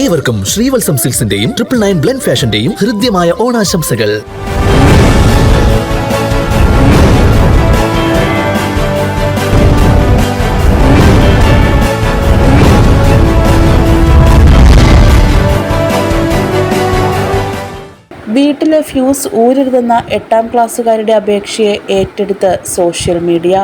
ഏവർക്കും ശ്രീവത്സം സിൽസിന്റെയും triple nine blend ഫാഷന്റെയും ഹൃദ്യമായ ഓണാശംസകൾ. വീട്ടിലെ ഫ്യൂസ് ഊരരുതെന്ന എട്ടാം ക്ലാസ്സുകാരുടെ അപേക്ഷയെ ഏറ്റെടുത്ത് സോഷ്യൽ മീഡിയ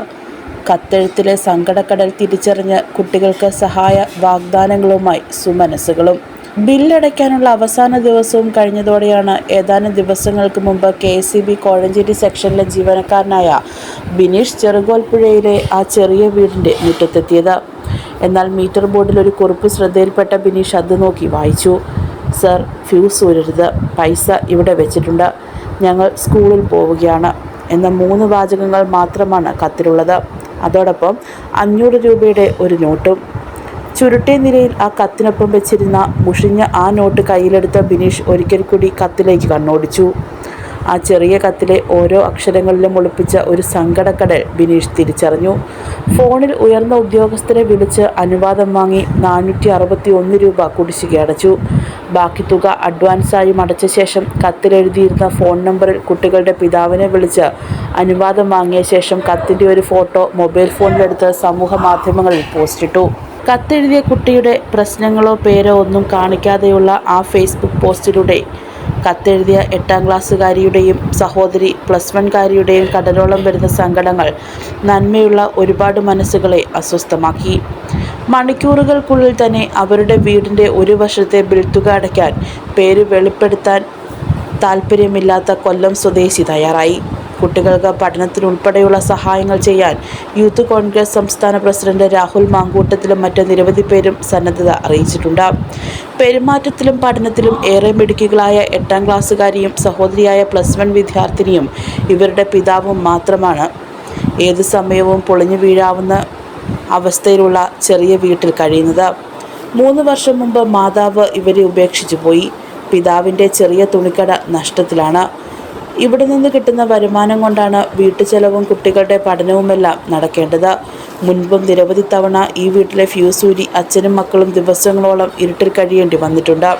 കത്തെഴുത്തിലെ സങ്കടക്കടൽ തിരിച്ചറിഞ്ഞ് കുട്ടികൾക്ക് സഹായ വാഗ്ദാനങ്ങളുമായി സുമനസ്സുകളും. ബില്ലടയ്ക്കാനുള്ള അവസാന ദിവസവും കഴിഞ്ഞതോടെയാണ് ഏതാനും ദിവസങ്ങൾക്ക് മുമ്പ് കെ സി ബി കോഴഞ്ചേരി സെക്ഷനിലെ ജീവനക്കാരനായ ബിനീഷ് ചെറുകോൽപ്പുഴയിലെ ആ ചെറിയ വീടിന്റെ മുറ്റത്തെത്തിയത്. എന്നാൽ മീറ്റർ ബോർഡിൽ ഒരു കുറിപ്പ് ശ്രദ്ധയിൽപ്പെട്ട ബിനീഷ് അത് നോക്കി വായിച്ചു. സർ ഫ്യൂസ് ഊരരുത്. പൈസ ഇവിടെ വെച്ചിട്ടുണ്ട്. ഞങ്ങൾ സ്കൂളിൽ പോവുകയാണ് എന്ന മൂന്ന് വാചകങ്ങൾ മാത്രമാണ് കത്തിലുള്ളത്. അതോടൊപ്പം അഞ്ഞൂറ് രൂപയുടെ ഒരു നോട്ടും. ചുരുട്ടിയ നിലയിൽ ആ കത്തിനൊപ്പം വെച്ചിരുന്ന മുഷിഞ്ഞ ആ നോട്ട് കയ്യിലെടുത്ത ബിനീഷ് ഒരിക്കൽ കൂടി കത്തിലേക്ക് കണ്ണോടിച്ചു. ആ ചെറിയ കത്തിലെ ഓരോ അക്ഷരങ്ങളിലും ഒളിപ്പിച്ച ഒരു സങ്കടക്കടൽ ബിനീഷ് തിരിച്ചറിഞ്ഞു. ഫോണിൽ ഉയർന്ന ഉദ്യോഗസ്ഥരെ വിളിച്ച് അനുവാദം വാങ്ങി നാനൂറ്റി അറുപത്തി ഒന്ന് രൂപ കുടിശ്ശിക അടച്ചു. ബാക്കി തുക അഡ്വാൻസായും അടച്ച ശേഷം കത്തിലെഴുതിയിരുന്ന ഫോൺ നമ്പറിൽ കുട്ടികളുടെ പിതാവിനെ വിളിച്ച് അനുവാദം വാങ്ങിയ ശേഷം കത്തിന്റെ ഒരു ഫോട്ടോ മൊബൈൽ ഫോണിലെടുത്ത് സമൂഹ മാധ്യമങ്ങളിൽ പോസ്റ്റിട്ടു. കത്തെഴുതിയ കുട്ടിയുടെ പ്രശ്നങ്ങളോ പേരോ ഒന്നും കാണിക്കാതെയുള്ള ആ ഫേസ്ബുക്ക് പോസ്റ്റിലൂടെ കത്തെഴുതിയ എട്ടാം ക്ലാസ്സുകാരിയുടെയും സഹോദരി പ്ലസ് വൺകാരിയുടെയും കടലോളം വരുന്ന സങ്കടങ്ങൾ നന്മയുള്ള ഒരുപാട് മനസ്സുകളെ അസ്വസ്ഥമാക്കി. മണിക്കൂറുകൾക്കുള്ളിൽ തന്നെ അവരുടെ വീടിന്റെ ഒരു വർഷത്തെ ബിൽത്തുക അടയ്ക്കാൻ പേര് വെളിപ്പെടുത്താൻ താല്പര്യമില്ലാത്ത കൊല്ലം സ്വദേശി തയ്യാറായി. കുട്ടികൾക്ക് പഠനത്തിനുൾപ്പെടെയുള്ള സഹായങ്ങൾ ചെയ്യാൻ യൂത്ത് കോൺഗ്രസ് സംസ്ഥാന പ്രസിഡന്റ് രാഹുൽ മാങ്കൂട്ടത്തിലും മറ്റ് നിരവധി പേരും സന്നദ്ധത അറിയിച്ചിട്ടുണ്ട്. പെരുമാറ്റത്തിലും പഠനത്തിലും ഏറെ മിടുക്കികളായ എട്ടാം ക്ലാസ്സുകാരിയും സഹോദരിയായ പ്ലസ് വൺ വിദ്യാർത്ഥിനിയും ഇവരുടെ പിതാവും മാത്രമാണ്. ഏത് സമയവും പൊളിഞ്ഞു വീഴാവുന്ന അവസ്ഥയിലുള്ള ചെറിയ വീട്ടിൽ കഴിയുന്നത്. മൂന്ന് വർഷം മുമ്പ് മാതാവ് ഇവരെ ഉപേക്ഷിച്ചു പോയി. പിതാവിന്റെ ചെറിയ തുണിക്കട നഷ്ടത്തിലാണ്. ഇവിടെ നിന്ന് കിട്ടുന്ന വരുമാനം കൊണ്ടാണ് വീട്ടുചെലവും കുട്ടികളുടെ പഠനവുമെല്ലാം നടക്കേണ്ടത്. മുൻപും നിരവധി തവണ ഈ വീട്ടിലെ ഫ്യൂസൂരി അച്ഛനും മക്കളും ദിവസങ്ങളോളം ഇരുട്ടിൽ കഴിയേണ്ടി വന്നിട്ടുണ്ട്.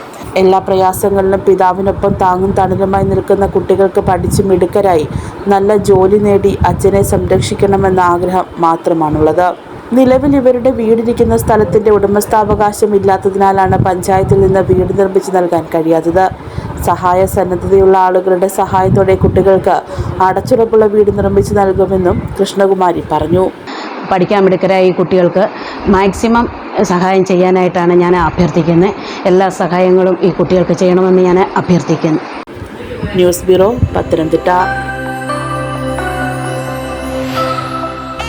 എല്ലാ പ്രയാസങ്ങളിലും പിതാവിനൊപ്പം താങ്ങും തണലുമായി നിൽക്കുന്ന കുട്ടികൾക്ക് പഠിച്ച് മിടുക്കരായി നല്ല ജോലി നേടി അച്ഛനെ സംരക്ഷിക്കണമെന്ന ആഗ്രഹം മാത്രമാണുള്ളത്. നിലവിൽ ഇവരുടെ വീടിരിക്കുന്ന സ്ഥലത്തിന്റെ ഉടമസ്ഥാവകാശം ഇല്ലാത്തതിനാലാണ് പഞ്ചായത്തിൽ നിന്ന് വീട് നിർമ്മിച്ച് നൽകാൻ കഴിയാത്തത്. സഹായ സന്നദ്ധതയുള്ള ആളുകളുടെ സഹായത്തോടെ കുട്ടികൾക്ക് അടച്ചുറപ്പുള്ള വീട് നിർമ്മിച്ചു നൽകുമെന്നും കൃഷ്ണകുമാരി പറഞ്ഞു. പഠിക്കാൻ മിടുക്കരായ ഈ കുട്ടികൾക്ക് മാക്സിമം സഹായം ചെയ്യാനായിട്ടാണ് ഞാൻ അഭ്യർത്ഥിക്കുന്നത്. എല്ലാ സഹായങ്ങളും ഈ കുട്ടികൾക്ക് ചെയ്യണമെന്ന് ഞാൻ അഭ്യർത്ഥിക്കുന്നു. News bureau Pathanamthitta.